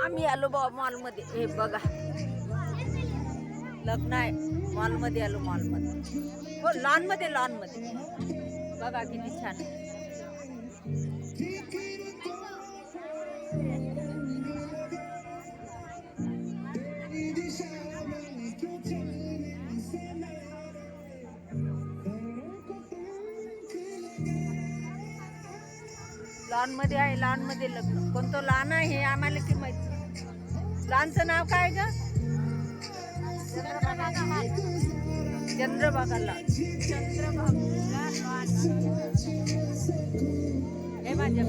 आम्ही आलो बा मॉलमध्ये. हे बघा. लग्न आहे. मॉलमध्ये आलो मॉलमध्ये. हो लॉनमध्ये लॉनमध्ये. बघा किती छान लॉनमध्ये आहे लॉनमध्ये लग्न. कोणतं लॉन आहे हे आम्हाला की माहिती लॉनचं नाव काय ग? चंद्रभागा लॉन हे माझ्या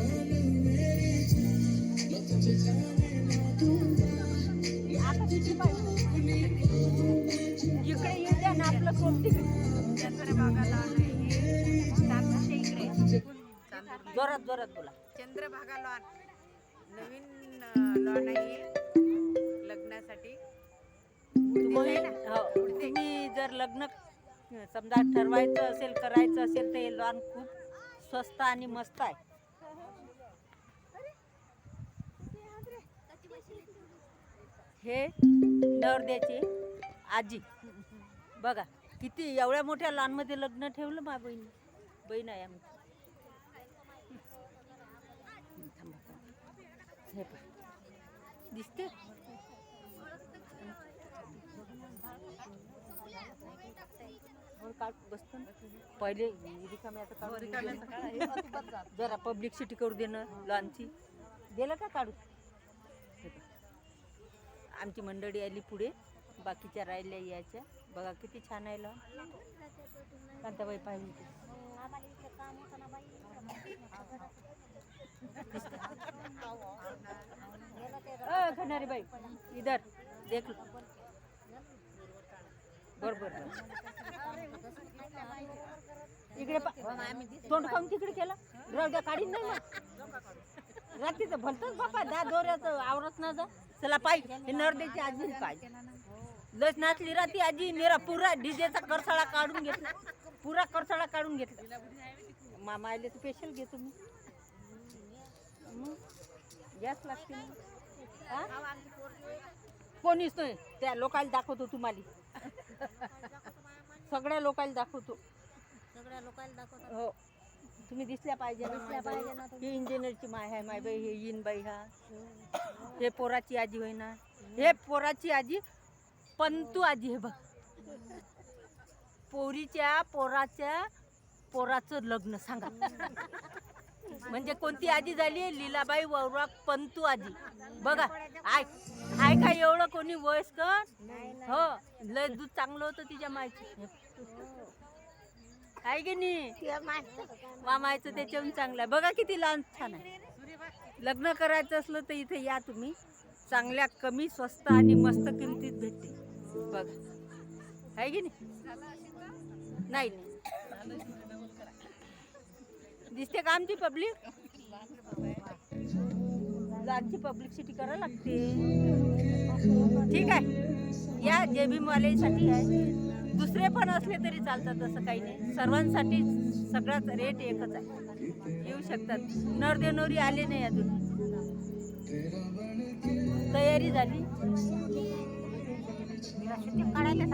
इकडे येऊ द्या ना आपलं कोणती चंद्रभागा लॉन आहे इकडे. जोरात जोरात बोला. चंद्रभागा लॉन. नवीन लॉन आहे लग्नासाठी. तुम्ही हो, तुम्ही जर लग्न समजा ठरवायचं असेल करायचं असेल तर हे लॉन खूप स्वस्त आणि मस्त आहे. हे नवरदेची आजी. बघा किती एवढ्या मोठ्या लॉनमध्ये लग्न ठेवलं मा बहीण? बहीण आहे आमची. हे. दिसते हो, बसतो. पहिले रिकामे आता काढून घेऊ दे. जरा पब्लिसिटी करू दे ना लॉनची दिलं का काढू हे. आमची मंडळी आली पुढे. बाकीच्या राहिल्या यायच्या. बघा किती छान आहे लॉन. कांताबाई पाहिजे खनारी बाई. इधर देख लो. बरोबर इकडे तोंड खाऊन तिकडे केलं. राहू काढीन नाही मग. रात्रीचं भलतच बापा दहा दोऱ्याचं आवरत ना जा. चला पाय. हे नरदेची आजी पाय. लस नाचली राती आजी मेरा पुरा डीजेचा करसाळा काढून घेतला. पुरा करसाळा काढून घेतला. मामा आले तर स्पेशल घेतो मी मग गॅस लागते कोणीच नाही त्या लोकांना दाखवतो तुम्हाला. सगळ्या लोकांना दाखवतो. सगळ्या लोकांना दाखवतो हो. तुम्ही दिसल्या पाहिजे ना दिसल्या पाहिजे ना ही इंजिनियरची माय आहे माय बाई हे इन बाई हा. हे पोराची आजी होय ना. हे पोराची आजी पंतू आजी हे बघ. पोरीच्या पोराच्या पोराचं लग्न सांगा. म्हणजे कोणती आजी झाली लीलाबाई वौरा पंतू आजी. बघा आय आहे काय एवढं कोणी वयस्कर हो लय दूध चांगलं होतं तिच्या मायचं आहे की नाही? मामायचं त्याच्याहून चांगलं आहे. बघा किती लहान छान आहे. लग्न करायचं असलं तर इथे या तुम्ही. चांगल्या कमी स्वस्त आणि मस्त किमतीत भेटते बघा. आहे की नाही नाही. दिसते का आमची पब्लिक? आमची पब्लिसिटी करावं लागते. ठीक आहे. या जेबीमवाल्यासाठी आहे. दुसरे पण असले तरी चालतात असं काही नाही. सर्वांसाठी सगळाच रेट एकच आहे. येऊ शकतात. नरदेनोरी आले नाही अजून. तयारी झाली. काढायला